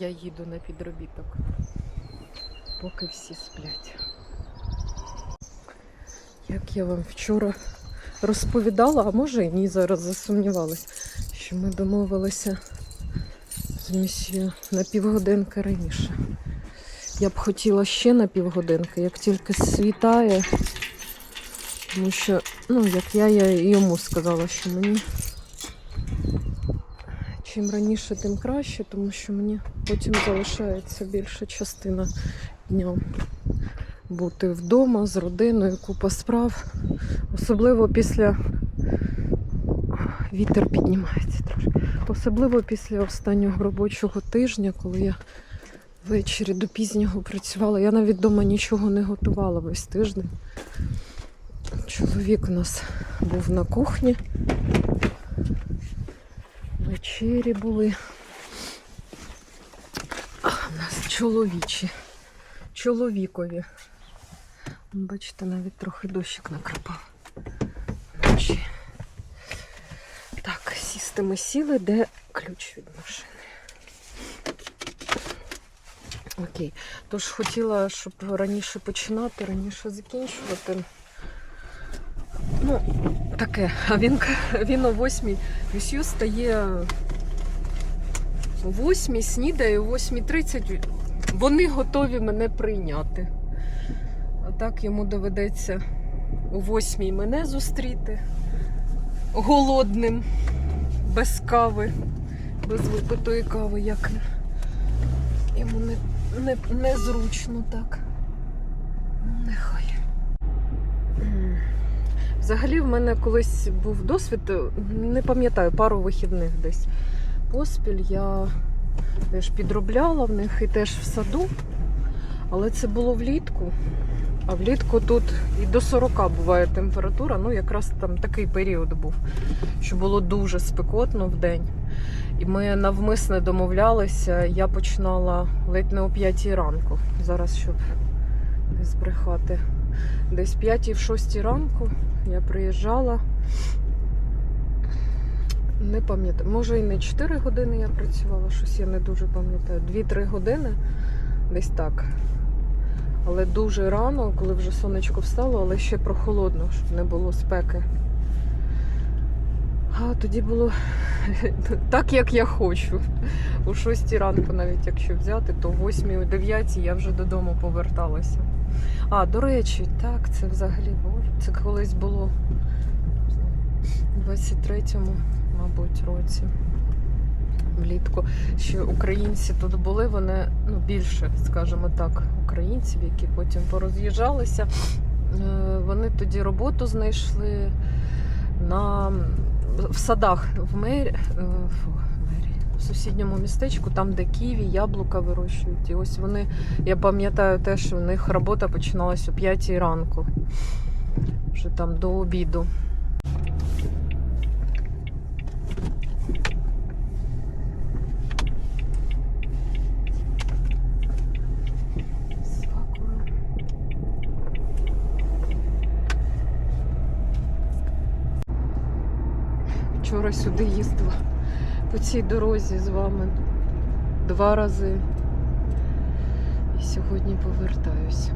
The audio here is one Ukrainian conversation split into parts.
Я їду на підробіток, поки всі сплять. Як я вам вчора розповідала, а може і ні, зараз засумнівалась, що ми домовилися з місією на півгодинки раніше. Я б хотіла ще на півгодинки, як тільки світає. Тому що, ну, як я, я йому сказала, що мені чим раніше, тим краще, тому що мені потім залишається більша частина дня бути вдома з родиною, купа справ. Особливо після вітер піднімається трошки. Особливо після останнього робочого тижня, коли я ввечері до пізнього працювала. Я навіть вдома нічого не готувала весь тиждень. Чоловік у нас був на кухні. Вечері були. А, у нас чоловічі. Чоловікові. Бачите, навіть трохи дощик накрапав. Вночі. Так, сісти ми сіли, де ключ від машини. Окей. Тож хотіла, щоб раніше починати, раніше закінчувати. Ну, таке. А він, він о восьмій. Люсю стає о восьмій, снідає, о 8.30. Вони готові мене прийняти. А так йому доведеться о восьмій мене зустріти голодним, без кави, без випитої кави, як йому не не, незручно так. Ну, нехай. Взагалі в мене колись був досвід, не пам'ятаю, пару вихідних десь поспіль. Я теж підробляла в них і теж в саду. Але це було влітку. А влітку тут і до 40 буває температура. Ну, якраз там такий період був, що було дуже спекотно в день. І ми навмисне домовлялися. Я починала ледь не о 5 ранку. Зараз, щоб не збрехати. Десь 5 в 6 ранку я приїжджала. Не пам'ятаю, може і не 4 години я працювала, щось я не дуже пам'ятаю. 2-3 години десь так. Але дуже рано, коли вже сонечко встало, але ще прохолодно, щоб не було спеки. А тоді було так, як я хочу. У 6 ранку, навіть якщо взяти, то о 8 о 9 я вже додому поверталася. А, до речі, так, це взагалі боже, це колись було у 23-му, мабуть, році. Влітку. Що українці тут були, вони ну, більше, скажімо так, українців, які потім пороз'їжджалися. Е, Вони тоді роботу знайшли на в садах в мері, е, фу, мері, в сусідньому містечку, там, де ківі, яблука вирощують. І ось вони, я пам'ятаю те, що в них робота починалась о 5 ранку, вже там до обіду. Вчора сюди їздила по цій дорозі з вами два рази. І сьогодні повертаюся.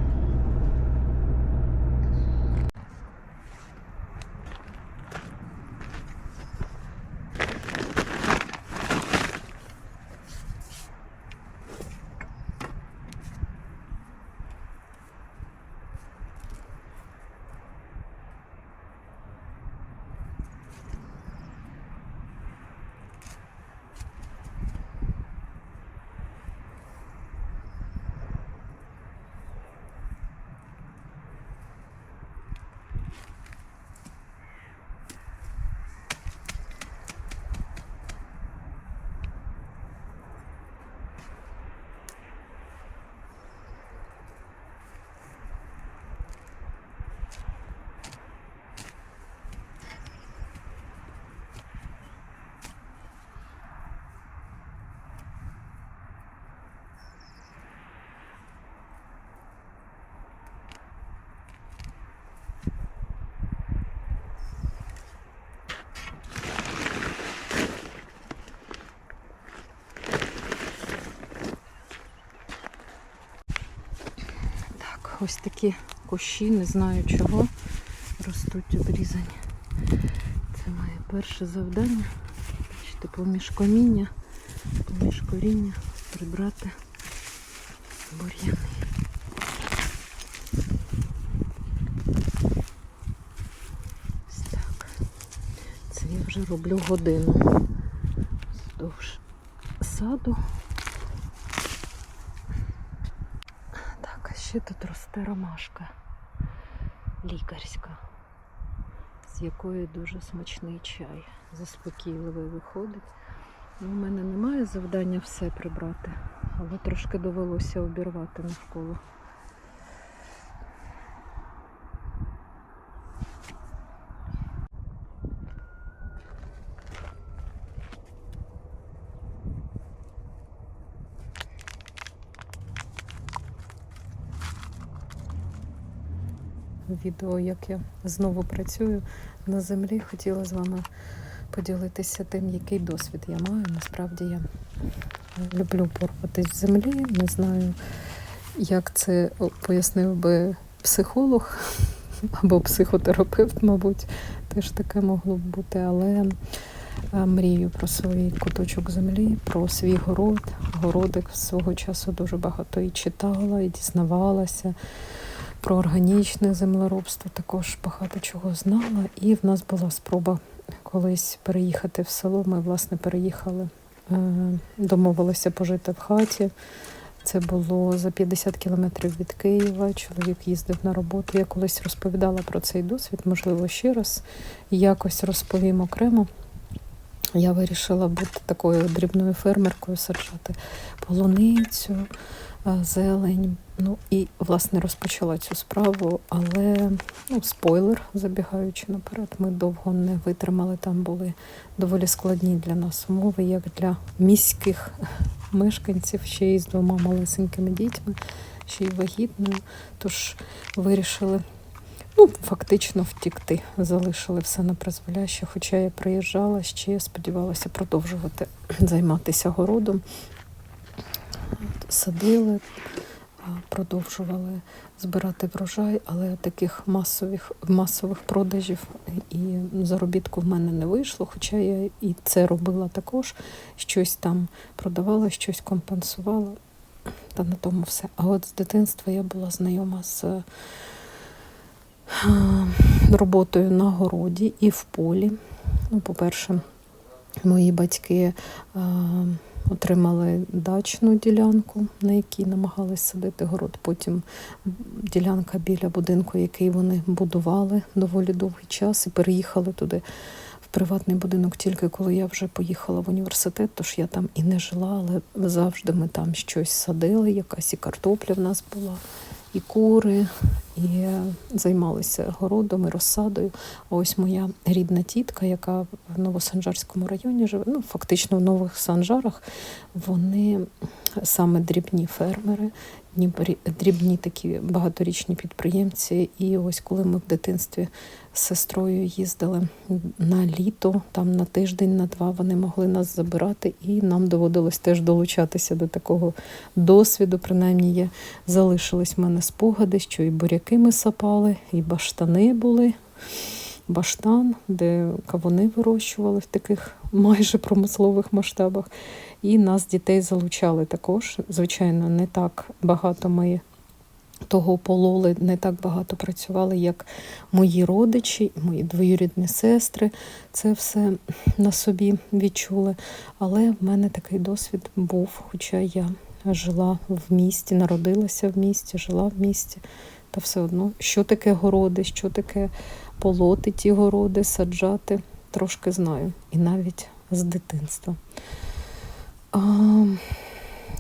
Ось такі кущі, не знаю чого, ростуть обрізані. Це моє перше завдання. Бачите, поміж коміння, поміж коріння прибрати бур'яни. Ось так. Це я вже роблю годину вздовж саду. Так, а ще тут росте ромашка лікарська, з якої дуже смачний чай. Заспокійливий виходить. Ну, У мене немає завдання все прибрати, але трошки довелося обірвати навколо. Відео, як я знову працюю на землі, хотіла з вами поділитися тим, який досвід я маю. Насправді я люблю порватися в землі. Не знаю, як це пояснив би психолог або психотерапевт, мабуть, теж таке могло б бути, але е, мрію про свій куточок землі, про свій город. Городик свого часу дуже багато і читала, і дізнавалася. Про органічне землеробство також багато чого знала. І в нас була спроба колись переїхати в село. Ми, власне, переїхали, е, домовилися пожити в хаті. Це було за 50 кілометрів від Києва. Чоловік їздив на роботу. Я колись розповідала про цей досвід, можливо, ще раз якось розповім окремо. Я вирішила бути такою дрібною фермеркою, саджати полуницю, зелень. Ну і власне розпочала цю справу, але ну, спойлер, забігаючи наперед, ми довго не витримали. Там були доволі складні для нас умови, як для міських мешканців, ще й з двома малесенькими дітьми, ще й вагітною. Тож вирішили. Ну, фактично втікти. Залишили все на призволяще, хоча я приїжджала ще, сподівалася продовжувати займатися городом. Садили, продовжували збирати врожай, але таких масових, масових продажів і заробітку в мене не вийшло, хоча я і це робила також. Щось там продавала, щось компенсувала. Та на тому все. А от з дитинства я була знайома з е, роботою на городі і в полі. Ну, по-перше, мої батьки е, отримали дачну ділянку, на якій намагались садити город. Потім ділянка біля будинку, який вони будували доволі довгий час, і переїхали туди в приватний будинок тільки коли я вже поїхала в університет, тож я там і не жила, але завжди ми там щось садили, якась і картопля в нас була, і кури, і займалися городом і розсадою. Ось моя рідна тітка, яка в Новосанжарському районі живе, ну фактично в Нових Санжарах, вони саме дрібні фермери, дрібні- такі багаторічні підприємці. І ось коли ми в дитинстві з сестрою їздили на літо, там на тиждень, на два вони могли нас забирати, і нам доводилось теж долучатися до такого досвіду. Принаймні, є залишились в мене спогади, що і буряки ми сапали, і баштани були. Баштан, де кавуни вирощували в таких майже промислових масштабах. І нас, дітей, залучали також. Звичайно, не так багато ми того пололи, не так багато працювали, як мої родичі, мої двоюрідні сестри. Це все на собі відчули. Але в мене такий досвід був, хоча я жила в місті, народилася в місті, жила в місті. Та все одно, що таке городи, що таке полоти ті городи, саджати, трошки знаю. І навіть з дитинства. А,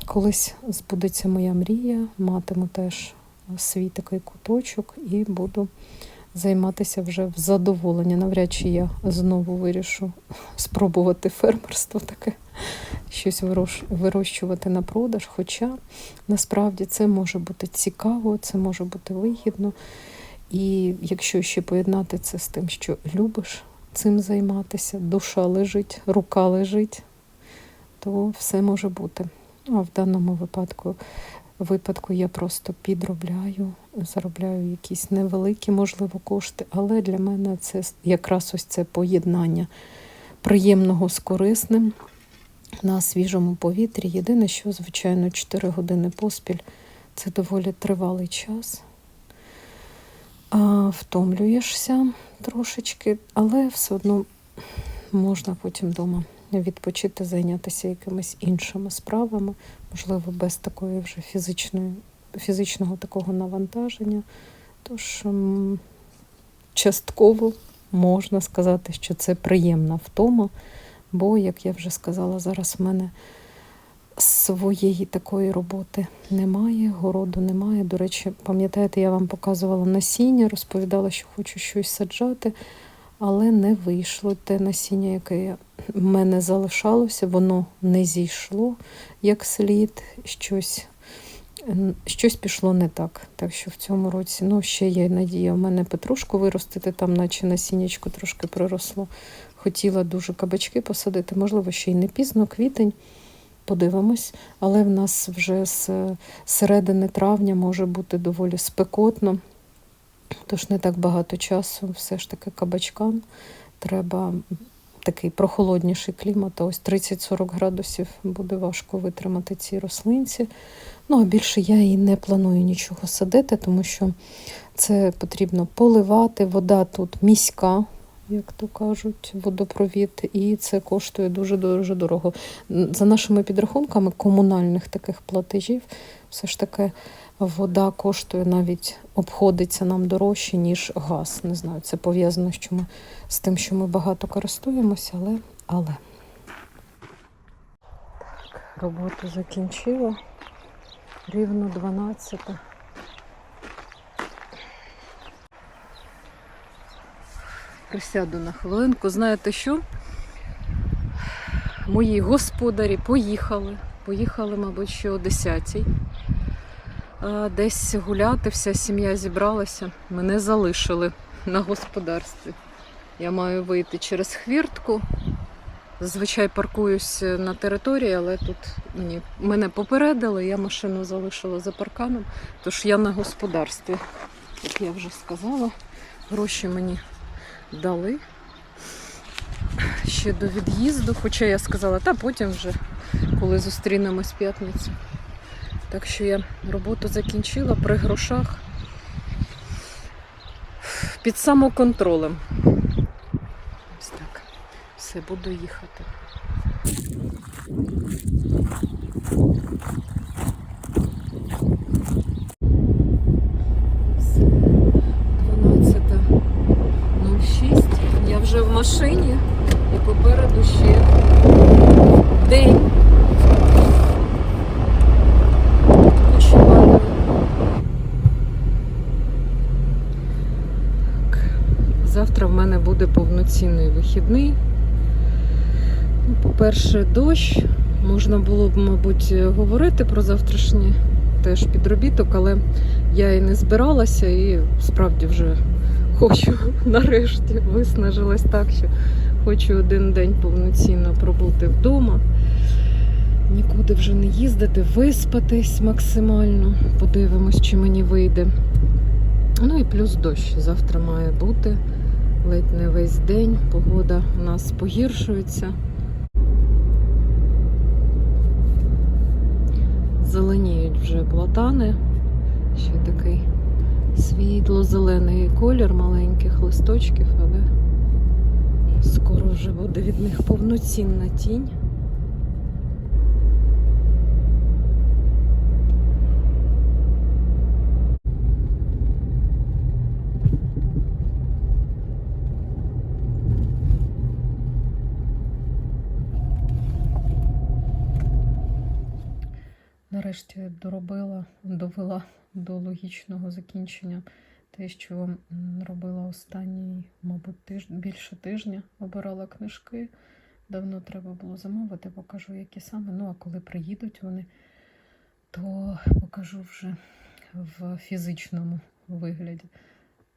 колись збудеться моя мрія, матиму теж свій такий куточок і буду займатися вже в задоволення. Навряд чи я знову вирішу спробувати фермерство таке, щось вирощувати на продаж. Хоча насправді це може бути цікаво, це може бути вигідно. І якщо ще поєднати це з тим, що любиш цим займатися, душа лежить, рука лежить, то все може бути. А в даному випадку випадку я просто підробляю, заробляю якісь невеликі, можливо, кошти, але для мене це якраз ось це поєднання приємного з корисним на свіжому повітрі. Єдине, що, звичайно, 4 години поспіль це доволі тривалий час. А, втомлюєшся трошечки, але все одно можна потім вдома відпочити, зайнятися якимись іншими справами, можливо, без такої вже фізичної, фізичного такого навантаження. Тож частково можна сказати, що це приємна втома, бо, як я вже сказала, зараз в мене своєї такої роботи немає, городу немає. До речі, пам'ятаєте, я вам показувала насіння, розповідала, що хочу щось саджати, але не вийшло те насіння, яке в мене залишалося, воно не зійшло як слід, щось, щось пішло не так. Так що в цьому році ну, ще є надія в мене петрушку виростити, там, наче насіннячко трошки проросло. Хотіла дуже кабачки посадити, можливо, ще й не пізно, квітень. Подивимось, але в нас вже з середини травня може бути доволі спекотно, тож не так багато часу. Все ж таки кабачкам треба такий прохолодніший клімат, а ось 30-40 градусів буде важко витримати ці рослинці. Ну, а більше я і не планую нічого садити, тому що це потрібно поливати. Вода тут міська, як то кажуть, водопровід, і це коштує дуже дуже дорого. За нашими підрахунками комунальних таких платежів, все ж таки вода коштує навіть обходиться нам дорожче, ніж газ. Не знаю, це пов'язано з, чому, з тим, що ми багато користуємося, але. але. Так, роботу закінчила. Рівно 12. Присяду на хвилинку. Знаєте що? Мої господарі поїхали. Поїхали, мабуть, ще о 10-й. Десь гуляти, вся сім'я зібралася. Мене залишили на господарстві. Я маю вийти через хвіртку. Зазвичай паркуюсь на території, але тут мені, мене попередили, я машину залишила за парканом, тож я на господарстві, як я вже сказала, гроші мені дали ще до від'їзду, хоча я сказала, та потім вже, коли зустрінемось п'ятницю. Так що я роботу закінчила при грошах під самоконтролем. Ось так. Все, буду їхати. Все. 12.06. Я вже в машині і попереду ще день. Так. Завтра в мене буде повноцінний вихідний. Ну, По-перше, дощ. Можна було б, мабуть, говорити про завтрашній теж підробіток, але я і не збиралася, і справді вже хочу нарешті виснажилась так, що хочу один день повноцінно пробути вдома. Нікуди вже не їздити, виспатись максимально. Подивимось, чи мені вийде. Ну і плюс дощ. Завтра має бути ледь не весь день. Погода у нас погіршується. Зеленіють вже платани. Ще такий світло-зелений колір маленьких листочків, але скоро вже буде від них повноцінна тінь. Нарешті доробила, довела до логічного закінчення те, що робила останній, мабуть, тиж... більше тижня. Обирала книжки. Давно треба було замовити, покажу, які саме. Ну, а коли приїдуть вони, то покажу вже в фізичному вигляді.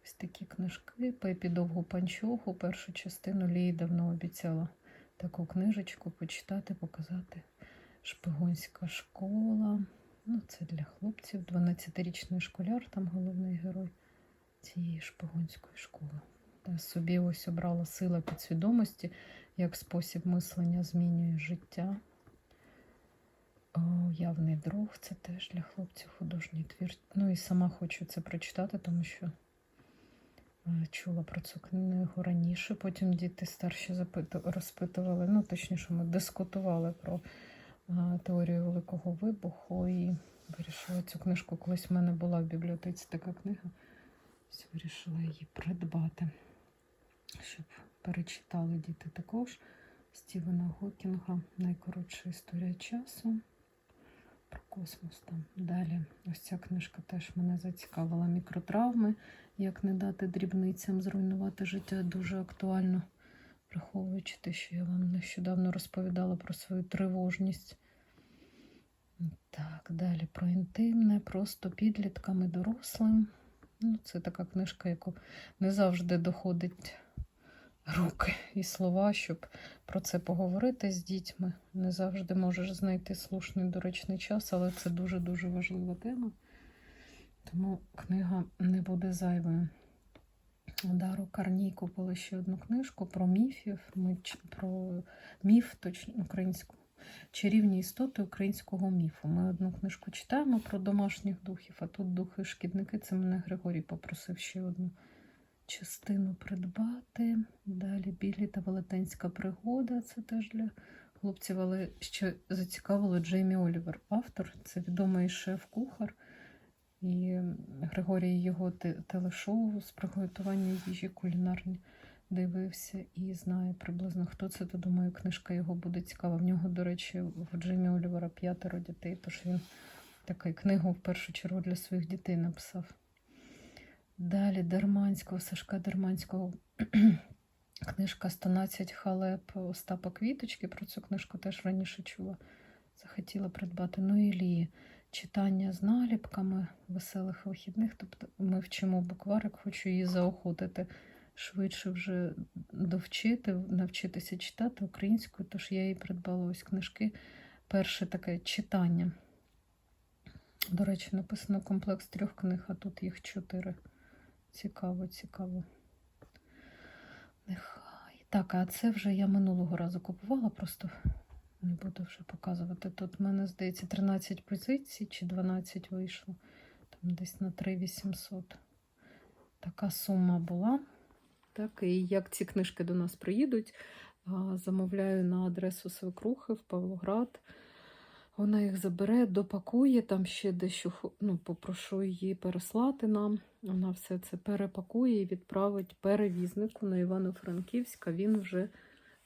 Ось такі книжки. Пепі довгу панчоху. Першу частину Лії давно обіцяла таку книжечку почитати, показати. Шпигунська школа. Ну, це для хлопців. 12-річний школяр, там головний герой цієї шпигунської школи. Та собі ось обрала сила підсвідомості, як спосіб мислення змінює життя. Явний друг це теж для хлопців художній твір. Ну і сама хочу це прочитати, тому що е, чула про цю книгу раніше. Потім діти старші розпитували, ну точніше, ми дискутували про теорію Великого вибуху і вирішила цю книжку. Колись в мене була в бібліотеці така книга. Ось Вирішила її придбати, щоб перечитали діти також. Стівена Гокінга Найкоротша історія часу. Про космос там. Далі. Ось ця книжка теж мене зацікавила. Мікротравми. Як не дати дрібницям зруйнувати життя дуже актуально, враховуючи те, що я вам нещодавно розповідала про свою тривожність. Так, далі про інтимне, просто підліткам і дорослим. Ну, це така книжка, яку не завжди доходить руки і слова, щоб про це поговорити з дітьми. Не завжди можеш знайти слушний доречний час, але це дуже-дуже важлива тема. Тому книга не буде зайвою. Дару Карній купила ще одну книжку про міфів, про міф, точно українську, чарівні істоти українського міфу. Ми одну книжку читаємо про домашніх духів, а тут духи-шкідники. Це мене Григорій попросив ще одну частину придбати. Далі білі та велетенська пригода. Це теж для хлопців, але ще зацікавило Джеймі Олівер. Автор це відомий шеф-кухар. І Григорій його телешоу з приготування їжі кулінарні дивився і знає приблизно хто це, то думаю, книжка його буде цікава. В нього, до речі, в Джимі Олівера п'ятеро дітей, тож він таку книгу в першу чергу для своїх дітей написав. Далі Дерманського, Сашка Дерманського книжка «112 халеп Остапа Квіточки. Про цю книжку теж раніше чула. Захотіла придбати. Ну і Лії. Читання з наліпками веселих вихідних. Тобто ми вчимо букварик, хочу її заохотити швидше вже довчити, навчитися читати українською, тож я їй придбала ось книжки. Перше таке читання. До речі, написано комплекс трьох книг, а тут їх чотири. Цікаво, цікаво. Нехай. Так, а це вже я минулого разу купувала, просто не буду вже показувати. Тут в мене, здається, 13 позицій чи 12 вийшло. Там десь на 3800. Така сума була. Так, і як ці книжки до нас приїдуть, замовляю на адресу свекрухи в Павлоград. Вона їх забере, допакує, там ще дещо ну, попрошу її переслати нам. Вона все це перепакує і відправить перевізнику на Івано-Франківська. Він вже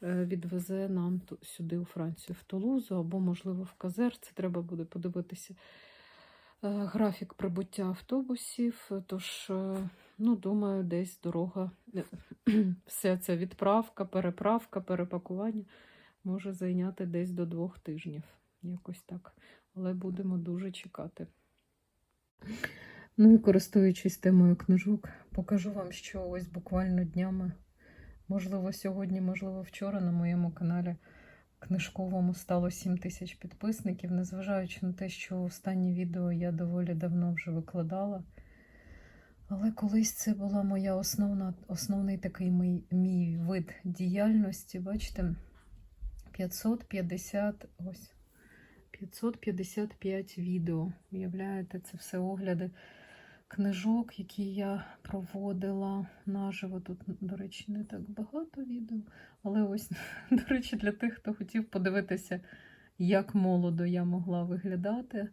відвезе нам сюди, у Францію, в Тулузу або, можливо, в Казер. Це треба буде подивитися е, графік прибуття автобусів. Тож, е, ну, думаю, десь дорога, е, вся ця відправка, переправка, перепакування може зайняти десь до двох тижнів. Якось так. Але будемо дуже чекати. Ну і користуючись темою книжок, покажу вам, що ось буквально днями, можливо, сьогодні, можливо, вчора на моєму каналі книжковому стало 7 тисяч підписників, незважаючи на те, що останнє відео я доволі давно вже викладала. Але колись це була моя основна, основний такий мій, мій вид діяльності. Бачите, 550 ось. 555 відео. Уявляєте, це все огляди книжок, які я проводила наживо. Тут, до речі, не так багато відео. Але ось, до речі, для тих, хто хотів подивитися, як молодо я могла виглядати.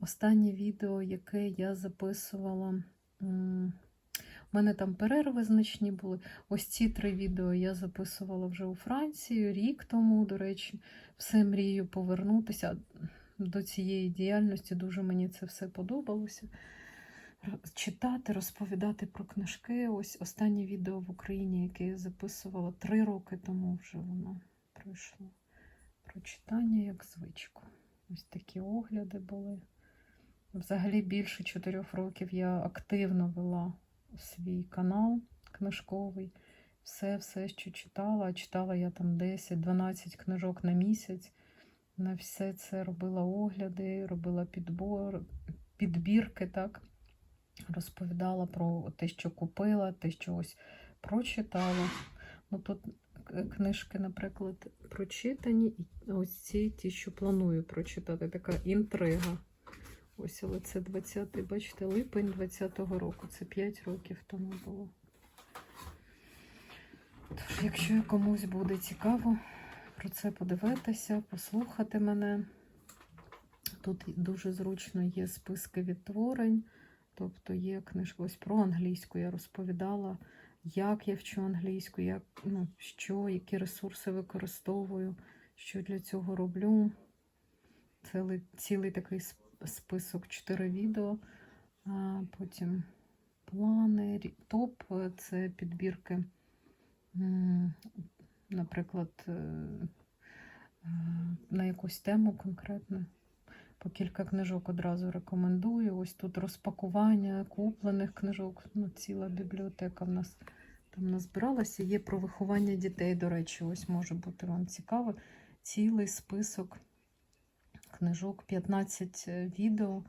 Останнє відео, яке я записувала. У мене там перерви значні були. Ось ці три відео я записувала вже у Франції рік тому, до речі все мрію повернутися до цієї діяльності. Дуже мені це все подобалося. Читати, розповідати про книжки. Ось останнє відео в Україні, яке я записувала три роки тому вже воно пройшло. Про читання як звичку. Ось такі огляди були. Взагалі більше чотирьох років я активно вела свій канал книжковий все, все, що читала. Читала я там 10-12 книжок на місяць. на все це робила огляди, робила підбор, підбірки, так? Розповідала про те, що купила, те, що ось прочитала. Ну, тут книжки, наприклад, прочитані, і ось ці ті, що планую прочитати. Така інтрига. Ось, але це 20-й, бачите, липень 20-го року. Це 5 років тому було. Тож, якщо комусь буде цікаво про це подивитися, послухати мене, тут дуже зручно є списки відтворень, тобто є книжка ось про англійську. Я розповідала, як я вчу англійську, як, ну, що, які ресурси використовую, що для цього роблю. Цілий, цілий такий список 4 відео. А потім плани, топ це підбірки, наприклад, е, е, на якусь тему конкретно. По кілька книжок одразу рекомендую. Ось тут розпакування куплених книжок. Ну, ціла бібліотека в нас там назбиралася. Є про виховання дітей, до речі, ось може бути вам цікаво. Цілий список книжок, 15 відео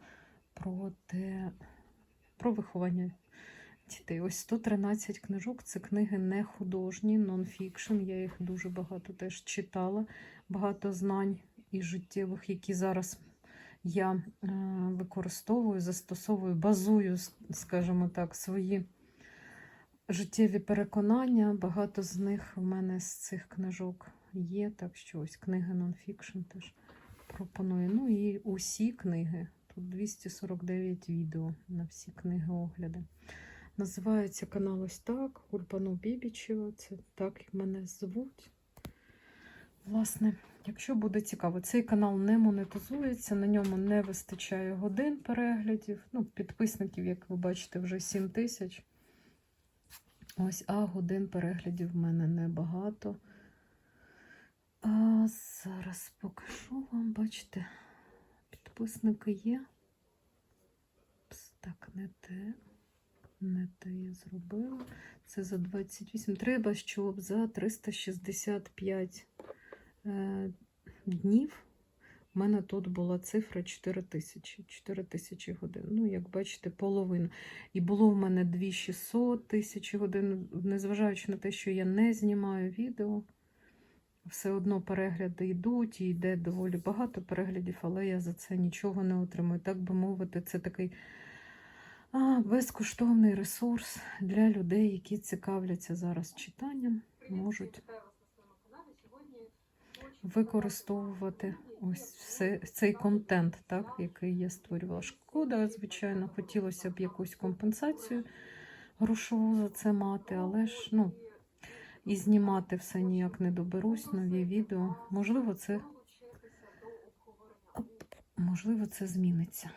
про те, про виховання дітей. Ось 113 книжок. Це книги не художні, нонфікшн. Я їх дуже багато теж читала. Багато знань і життєвих, які зараз я е, використовую, застосовую, базую, скажімо так, свої життєві переконання. Багато з них в мене з цих книжок є. Так що ось книги нонфікшн теж пропоную. Ну і усі книги. Тут 249 відео на всі книги огляди. Називається канал ось так. Ульпану Бібічева. Це так мене звуть. Власне, якщо буде цікаво, цей канал не монетизується, на ньому не вистачає годин переглядів. Ну, підписників, як ви бачите, вже 7 тисяч. Ось, а годин переглядів в мене небагато. А зараз покажу вам, бачите, підписники є. Так, не те. Не те я зробила. Це за 28. Треба, щоб за 365 е, днів в мене тут була цифра 4 тисячі. 4 тисячі годин. Ну, як бачите, половина. І було в мене 2600 тисяч годин, незважаючи на те, що я не знімаю відео. Все одно перегляди йдуть, і йде доволі багато переглядів, але я за це нічого не отримую. Так би мовити, це такий а, безкоштовний ресурс для людей, які цікавляться зараз читанням, можуть використовувати ось все, цей контент, так, який я створювала. Шкода, звичайно, хотілося б якусь компенсацію грошову за це мати, але ж ну, і знімати все ніяк не доберусь, нові відео. Можливо, це можливо, це зміниться.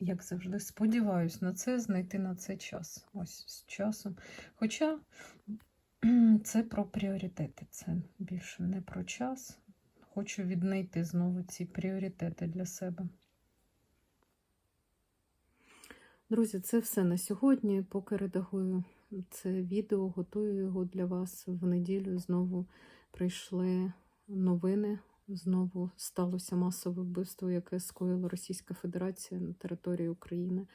Як завжди, сподіваюсь на це, знайти на це час. Ось з часом. Хоча це про пріоритети, це більше не про час. Хочу віднайти знову ці пріоритети для себе. Друзі, це все на сьогодні. Поки редагую це відео, готую його для вас в неділю. Знову прийшли новини. Знову сталося масове вбивство, яке скоїла Російська Федерація на території України.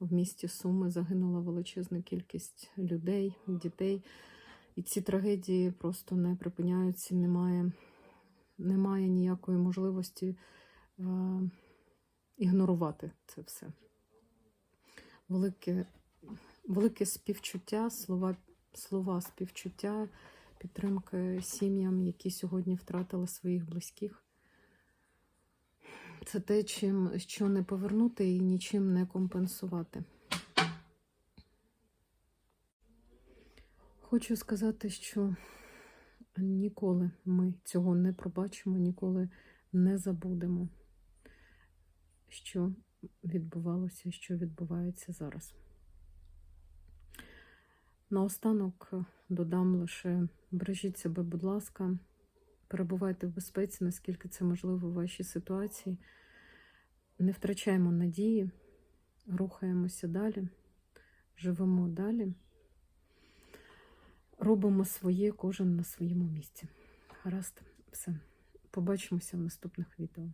В місті Суми загинула величезна кількість людей, дітей. І ці трагедії просто не припиняються, немає, немає ніякої можливості е, ігнорувати це все. Велике, велике співчуття, слова, слова співчуття, підтримки сім'ям, які сьогодні втратили своїх близьких. Це те, чим, що не повернути і нічим не компенсувати. Хочу сказати, що ніколи ми цього не пробачимо, ніколи не забудемо, що відбувалося, що відбувається зараз. Наостанок додам лише бережіть себе, будь ласка, перебувайте в безпеці, наскільки це можливо в вашій ситуації. Не втрачаємо надії, рухаємося далі, живемо далі. Робимо своє, кожен на своєму місці. Гаразд, все. Побачимося в наступних відео.